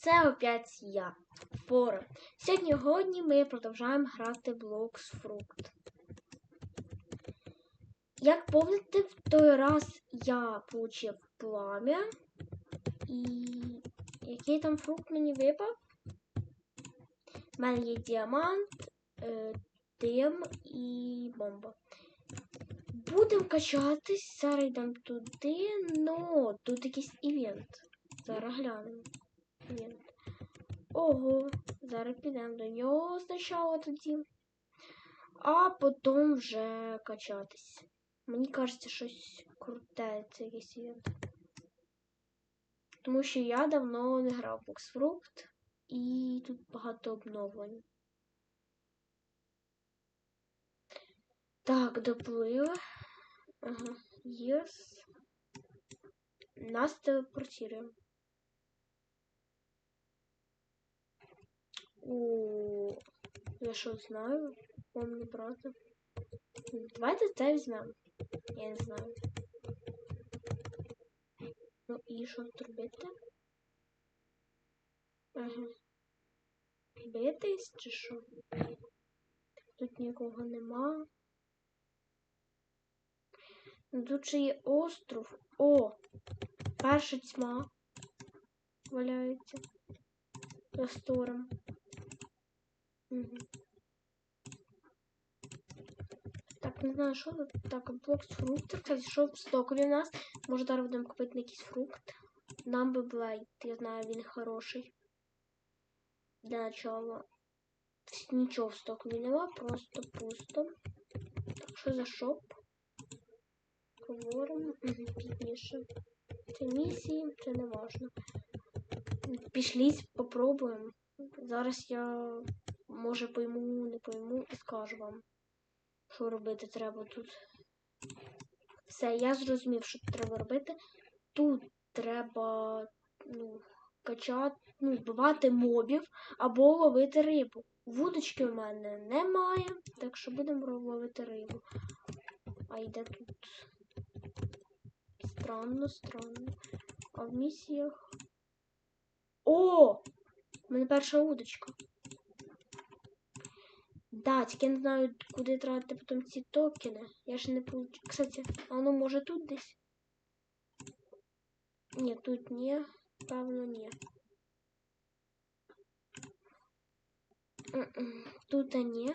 Це опять я. Фора. Сьогодні ми продовжуємо грати Блокс Фрукт. Як помните, в той раз я получив пламя. І який там фрукт мені випав? У мене є діамант, е, дим і бомба. Будемо качатись, зараз йдемо туди, но тут якийсь івент. Зараз глянемо. Івент. Ого, зараз підемо до нього спочатку тоді. А потім вже качатись. Мені кажеться, щось круте це якийсь івент. Тому що я давно не грав в Boxfruit і тут багато обновлень. Так, доплили. Ага, yes. Нас телепортируємо. О, я що знаю? Помню, правда. Давайте це візьмемо. Я не знаю. Ну і що тут робити? Ага. Битись чи що? Тут нікого нема. Ну, Тут ще є остров. О! Перша тьма валяється. Простором. Так, не знаю, що тут. Так, блок з фруктів. Кстати, що в стокові у нас? Може, зараз будемо купити якийсь фрукт. Нам би блайт. Я знаю, він хороший. Для начала. Нічого в стокові нема, просто пусто. Так, що за шоп? Говоримо. Пізніше. Це місії, це не важно. Пішліть, попробуємо. Зараз я, може, пойму, не пойму і скажу вам, що робити треба тут. Все, я зрозумів, що треба робити. Тут треба ну, качати, ну, вбивати мобів або ловити рибу. Вудочки у мене немає, так що будемо ловити рибу. А йде тут. Странно, странно. А в місіях. О! У мене перша удочка. Да, тільки я не знаю, куди тратити потім ці токени. Я ж не получу. Кстати, а воно може тут десь? Ні, тут ні. Певно, ні. Тут ні.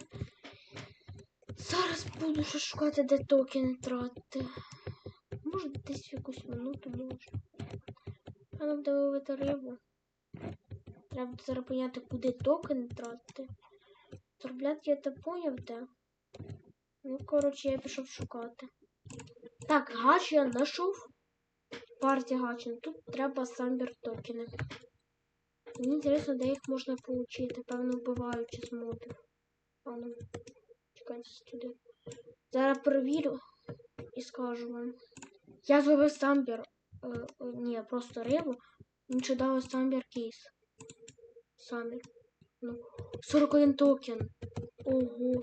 Зараз буду ще шукати, де токени тратити. Може десь якусь минуту може. А нам ловити рибу. Треба зараз поняти, куди токени тратити. Заробляти я то поняв, де. Ну, коротше, я пішов шукати. Так, гач я знайшов. Партія гачин. Тут треба самбір токени. Мені інтересно, де їх можна отримати. Певно, вбиваючи з мобів. А ну, чекайте сюди. Зараз перевірю і скажу вам. Я зловив самбір. Е, е, ні, просто рибу. Ще дали самбір кейс. Самбір. Ну, 41 токен. Ого.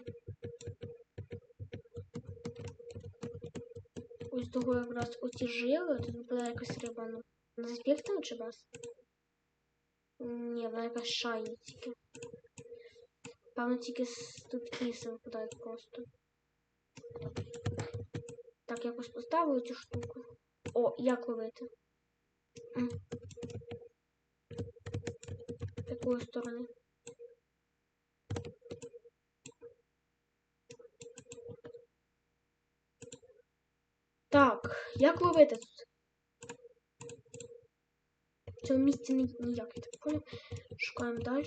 Ось того якраз оці жили, тут буде якась риба, ну. Не заспектила чи вас? Ні, вона якась шайні тільки. Певно, тільки тут киси випадають просто. Так, якось поставили цю штуку. О, як ловити? З якої сторони? як ловити тут? В цьому місці ні, ніяк, я так понял. Шукаємо далі.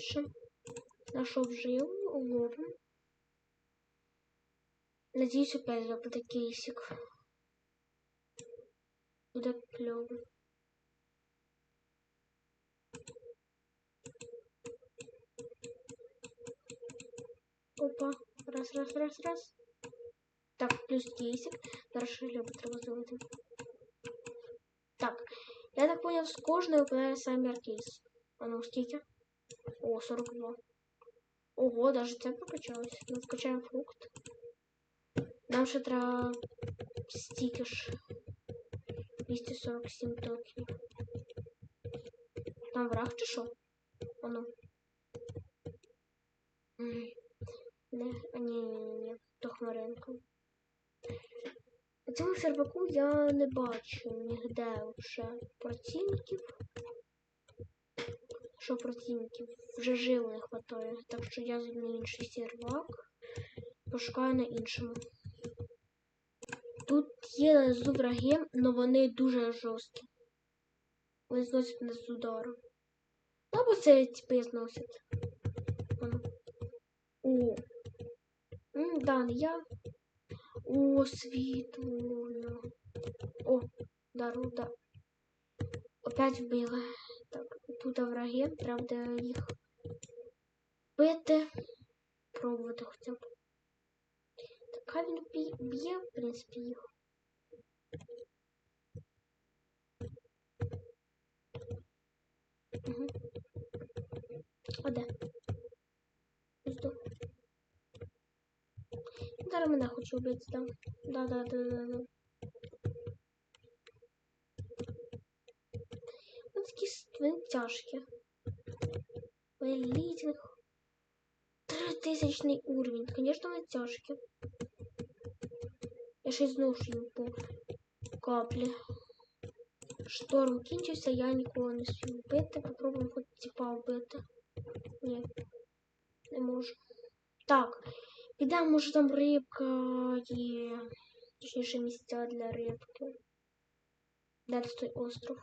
Нашов жилу, ловимо. Надіюсь, опять зробити кейсик. Буде кльово. Опа. Раз, раз, раз, раз. Так, плюс кейсик. Зараз шлюб треба зробити. Так. Я так понял, з кожної випадає самбір кейс. А ну, скільки? О, 42. Ого, даже це прокачалось. Ми вкачаємо фрукт. Нам ще треба стільки ж. 247 токенів. Там враг чи що? Оно. М, Не, а ні, ні, ні, ні, то хмаринка. На цьому серваку я не бачу нігде вже противників. Що противників? Вже жил не хватає. Так що я зміню інший сервак. Пошукаю на іншому. Тут є з враги, але вони дуже жорсткі. Вони зносять нас з удару. Ну, або це типи зносять. О. М, да, я. О, світло. О, да. Опять вбили. Так, тут враги, треба їх бити. Пробувати хоча б. Так, хай він б'є, в принципі, їх. Угу. А де? Ось тут. Зараз мене хочу вбити, да. Да, да, да, да, да. Ось такі вони тяжкі. Великих. Тритисячний уровень. Конечно, вони тяжкі. Я ще зношу по каплі. Шторм кінчився, я нікого не спів вбити. Попробуємо хоч тіпа вбити. Ні. Не можу. Так. Підемо, може там рибка є. Точніше місця для рибки. Де тут той остров?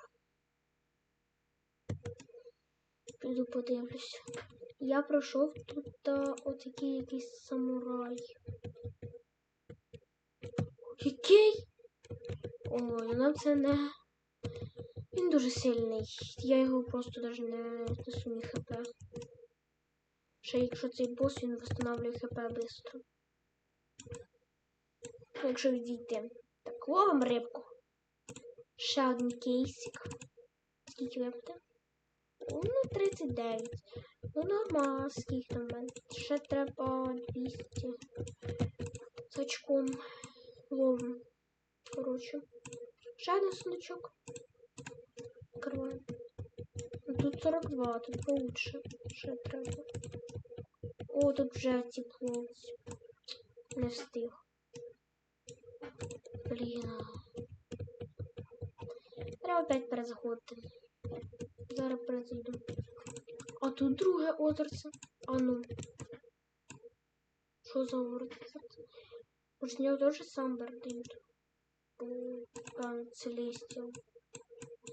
Піду подивлюсь. Я пройшов тут а, отакий якийсь самурай. Який? Ой, ну нам це не. Він дуже сильний. Я його просто навіть не несу ні хп. Ще якщо цей бос, він встановлює хп швидко. Якщо відійти. Так, ловимо рибку. Ще один кейсик. Скільки випити? Ну, 39. Ну, нормально, скільки там мене. Ще треба 200. З очком. Ловимо. Коротше. Ще один сундучок. Открываем. Ну, Тут 42, тут получше. Ще треба. О, тут вже тепло. Не встиг. Блін. Треба опять перезаходити. Зараз перезайду. А тут друге озерце. А ну. Що за озерце? Може, з нього теж самбер? О, а, Целестіал.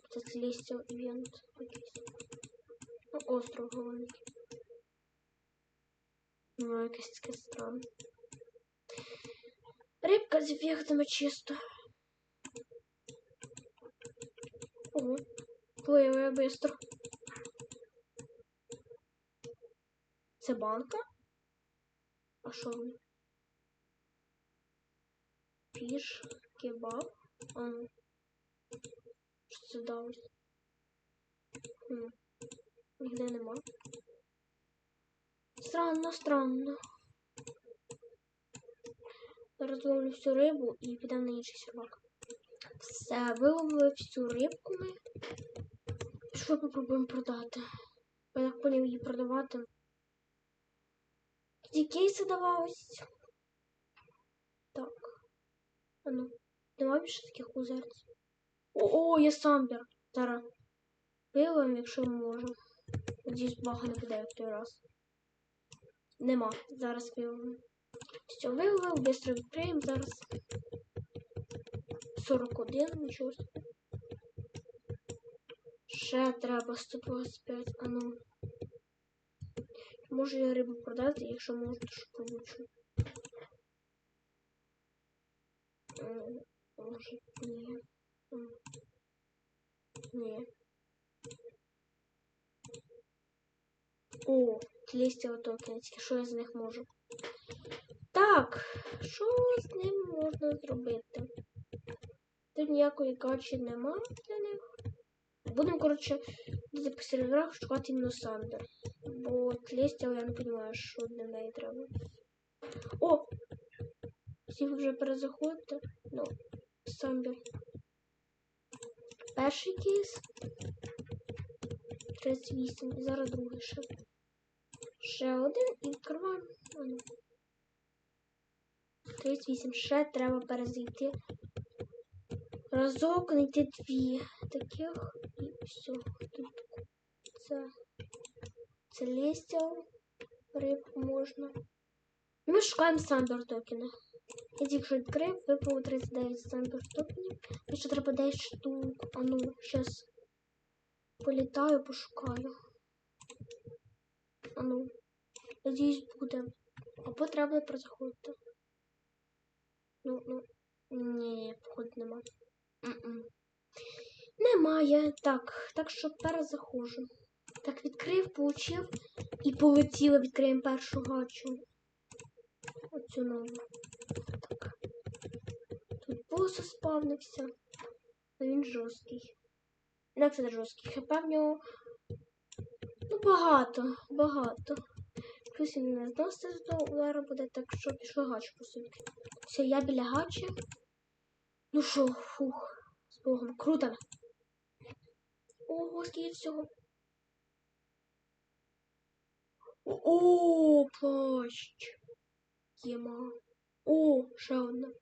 Це Целестіал івент. Ну, остров головний. Ну, якесь таке странне. Рибка з ефектами чисто. Ого, пливе бистро. Це банка? А що ви? Піш, кебаб. А ну. Що це далось? Хм. Нігде нема. Странно, странно. Зараз ловлю всю рибу і підемо на інший сервак. Все, виловили всю рибку ми. Що попробуємо продати? Я так поняв її продавати. Тоді кейси давалось. Так. А ну, нема більше таких озерць. О, о, є самбер. Зараз. Виловимо, якщо можемо. Надіюсь, бага не буде в той раз. Нема. Зараз виловимо. Все, виловив, быстро відкриємо зараз. 41, нічого. Ще треба 125, а ну. Можу я рибу продати, якщо можу, то що получу. Може, ні. Ні. О, тлістіли токенські, що я з них можу? Так, що з ним можна зробити? Тут ніякої качі нема для них. Будемо, коротше, десь по серверах шукати іменно Сандер. Бо тлістіл я не розумію, що для неї треба. О! Всі ви вже перезаходите. Ну, Сандер. Перший кейс. 38. І зараз другий ще. Ще один і відкриваємо. Ну. 38. Ще треба перезайти. Разок знайти дві таких і все. Тут це. Це листя. Рибку можна. Ми шукаємо самбер токени. Я тільки що відкрив, випало 39 самбер токенів. І ще треба 10 штук. А ну, зараз політаю, пошукаю. А ну. Надіюсь, буде. Або треба перезаходити. Ну, ну. Ні, походу нема. М-м. Немає. Так, так що перезаходжу. Так, відкрив, получив і полетіла, відкриємо першу гачу. Оцю нову. Так. Тут босс спавнився. Ну він жорсткий. Як це жорсткий? ХП в нього. Багато, багато. Плюс він не зносить до удара буде, так що пішли гачу по собі. Все, я біля гачі. Ну що, фух, з Богом. Круто. Ого, скільки всього. О, плащ. Єма. О, ще одна.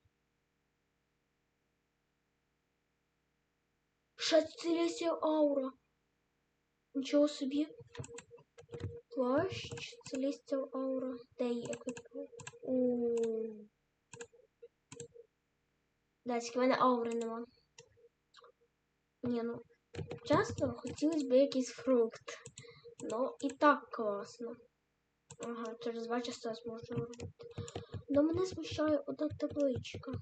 Ще целесія аура. Нічого собі. Плащ, целесія аура. Де є який? О. Да, тільки в мене аури нема. Ні, ну. Часто хотілося б якийсь фрукт. Ну, і так класно. Ага, через два часа зможу робити. Но мене смущає одна табличка.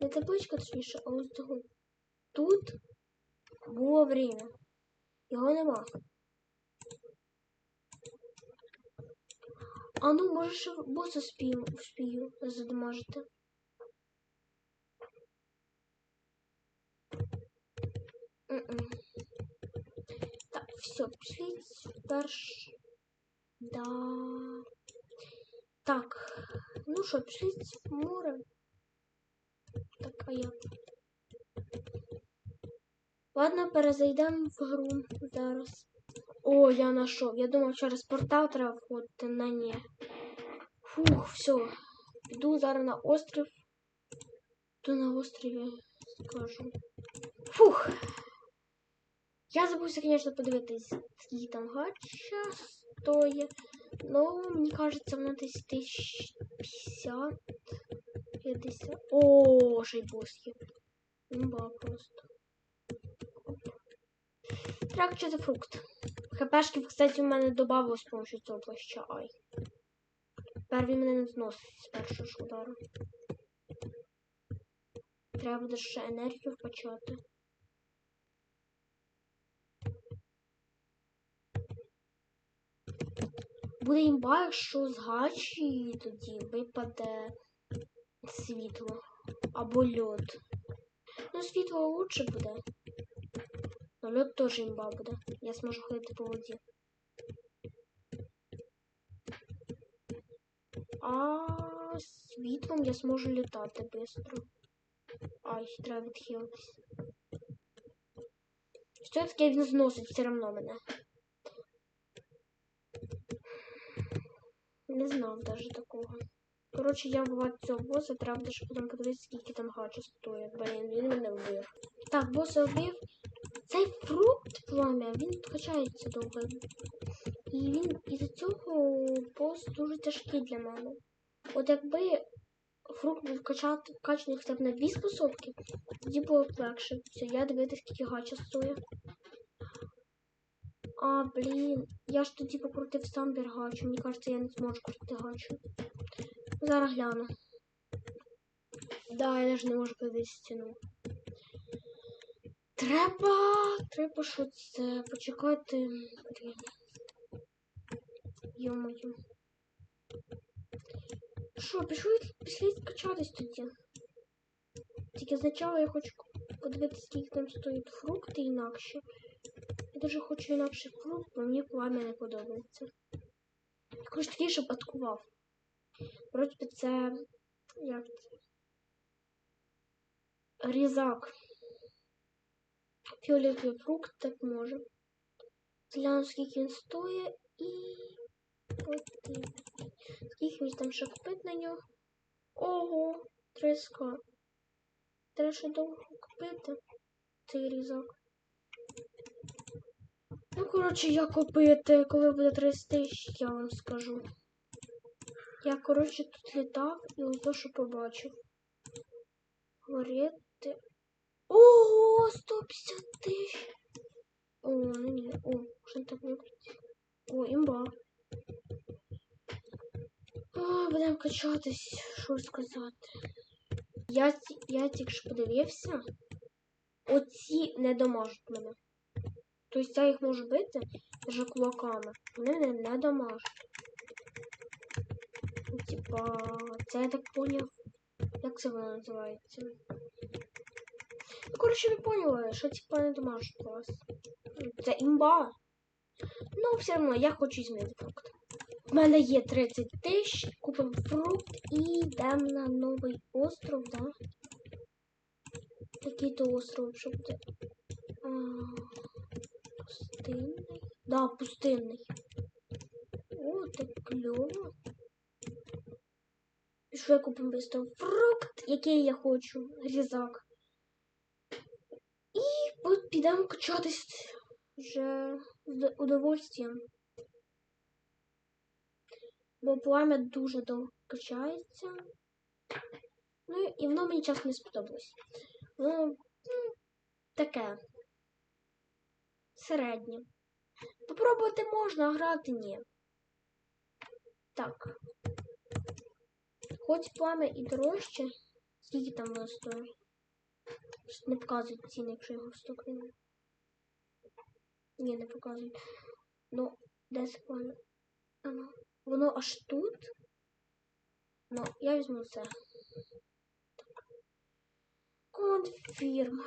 Не табличка, точніше, а ось того. Тут було время. Його нема. А ну, може, ще боса спію, спію задамажити. Так, все, пішли перш. Да. Так. Ну що, пішли в море. Так, а я. Ладно, перезайдемо в гру зараз. О, я знайшов. Я думав, через портал треба входити, на ні. Фух, все. Піду зараз на острів. То на острові скажу. Фух. Я забувся, конечно, подивитись, скільки там гача стоїть. Ну, мені кажется, воно десь 1050. 50. О, ще й просто. Так, що це фрукт. ХПшки, кстати, у мене додавалось з помощью цього плаща. Ай. Тепер він мене не зносить з першого ж удару. Треба буде ще енергію вкачати. Буде імба, якщо з гачі тоді випаде світло або льод. Ну, світло лучше буде. Льод теж імба буде. Я зможу ходити по воді. А світлом я зможу літати швидко. Ай, треба відхилитись. Все-таки він зносить все одно мене. Не знав даже такого. Коротше, я вбиваю цього боса, треба даже потім подивитися, скільки там гача стоїть. Блін, він мене вбив. Так, боса вбив. Цей фрукт пламя, він качається довго. І він із-за цього бос дуже тяжкий для мене. От якби фрукт був качати, качаний хоча б на дві способки, тоді було б легше. Все, я дивитися, скільки гача стоїть. А, блін, я ж тоді покрутив сам бергачу. Мені кажется, я не зможу крутити гачу. Зараз гляну. Да, я ж не можу подивитися стіну. Треба. Треба що це почекати. Блін. Що, пішли, пішли скачатись тоді. Тільки спочатку я хочу подивитися, скільки там стоїть фрукти інакше. Я дуже хочу інакше фрукт, бо мені пламя не подобається. Я хочу такий, щоб аткував. Вроді це. як це? Різак. Фіолетовий фрукт так може. Гляну, скільки він стоїть і. подивимось. Скільки мені там купити на нього? Ого, 300. Треба ще довго купити цей різок. Ну, коротше, я купити, коли буде 30 тисяч, я вам скажу. Я, коротше, тут літав і ось то, що побачив. Говорити. Ого, 150 тисяч. О, ну ні, о, що так не О, імба. О, будемо качатись, що сказати. Я, я тільки що подивився. Оці не домажуть мене. Тобто я їх можу бити вже кулаками. Вони мене не домажуть. Ну, Типа, це я так поняв. Як це воно називається? Ну, коротше, ви поняли, що типа не домажуть вас. Це. Ну, все одно, я хочу змінити фрукт. У мене є 30 тисяч, купимо фрукт і йдемо на новий остров, да? Який то остров, що буде? А, пустинний? Да, пустинний. О, так кльово. Я купимо быстро фрукт, який я хочу, різак. От підемо качатись вже з удовольствием. Бо пламя дуже довго качається. Ну і воно мені чесно не сподобалось. Воно ну, таке. Середнє. Попробувати можна, а грати ні. Так. Хоч пламя і дорожче, скільки там воно стоїть. Не показують ціни, якщо його стукнемо. Ні, не показують. Ну, де це пламя? Ну. Воно аж тут. Ну, я візьму це. Конфірм.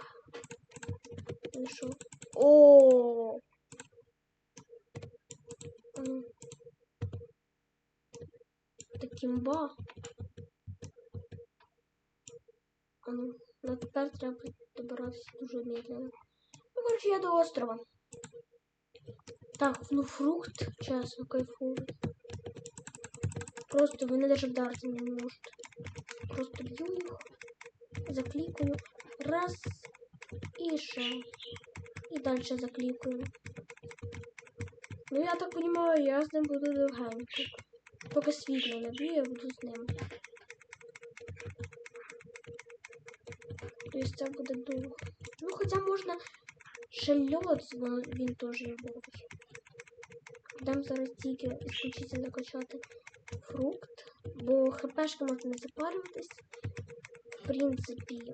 Що? О! А ну. Такімба. А ну, ну тепер треба добиратися дуже медленно. Ну, короче, я до острова. Так, ну фрукт, чесно, кайфовий. Просто вони навіть вдарити не можуть. Просто б'ю їх, заклікаю. Раз. І ще. І далі заклікаю. Ну я так розумію, я з ним буду довгенько. Поки світло не б'є, я буду з ним. Тобто це буде довго. Ну, хоча можна ще воно він теж довгий. Дам зараз тільки ісключительно качати фрукт, бо хпшки можна не запарюватись. В принципі,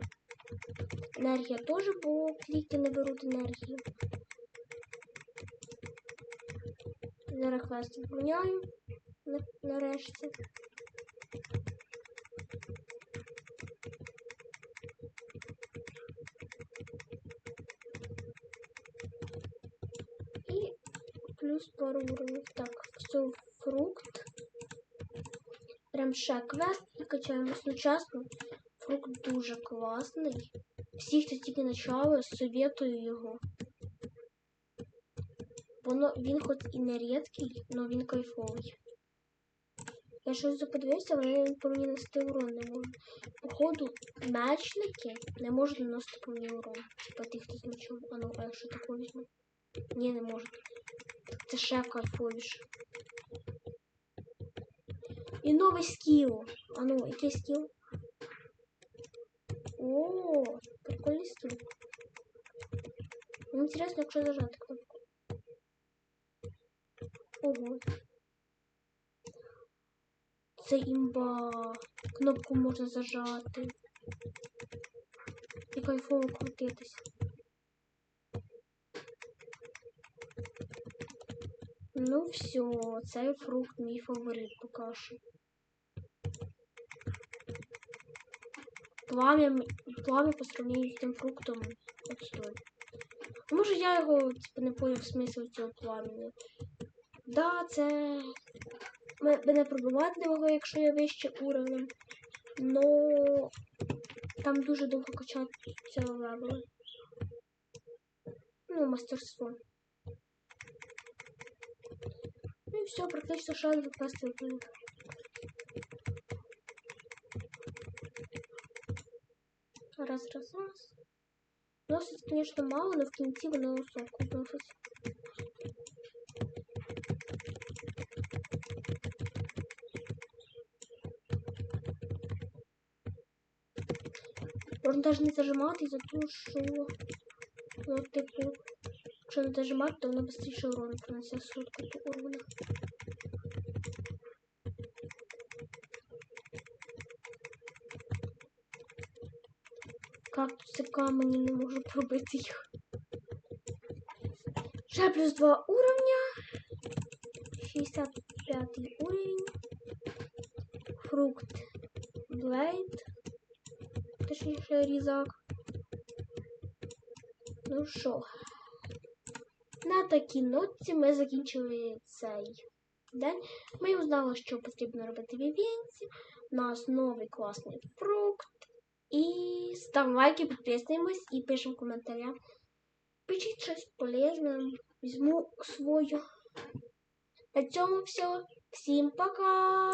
енергія теж, бо кліки не беруть енергію. Зараз квест виконяю на- нарешті. І плюс пару уровнів. Так, все, фрукт. Прям ще квест і качаємо сучасно. Фрукт дуже класний. Всі, хто тільки почали, советую його. Воно, він хоч і не рідкий, але він кайфовий. Я щось подивився, вони по мені нести урон не можуть. Походу, мечники не можуть наносити по мені урон. Типа тих, хто з мечом. А ну, а якщо таку візьму? Не можуть. Так це ще кайфовіше. І новий скіл. А ну, який скіл? О, прикольний скіл. Мені цікаво, якщо зажати кнопку. Ого. Це імба. Кнопку можна зажати. І кайфово крутитись. Ну все, цей фрукт мій фаворит поки що. Пламя, м- пламя по сравнению з тим фруктом отстой. Може я його типу, не поняв смисл цього пламені. Да, це мене проблематливо, якщо я вище уровнем. Но там дуже довго качатися левели. Ну, мастерство. Ну і все, практично шанс класти виплив. Раз, раз, раз. Носить, конечно, мало, но в кінці воно високо носить. Можна даже не зажимати за те, що ну, типу, якщо не зажимати, то воно швидше урон принесе сотку по урону. Кактуси камені не можу пробити їх. Ще плюс 2 уровня. 65 уровень. Фрукт. Блейд. Точніше різак. Ну що, на такій нотці ми закінчили цей день. Ми узнали, що потрібно робити в івенті. У нас новий класний фрукт. І ставимо лайки, підписуємось і пишемо в коментарях. Пишіть щось полезне. Візьму свою. На цьому все. Всім пока!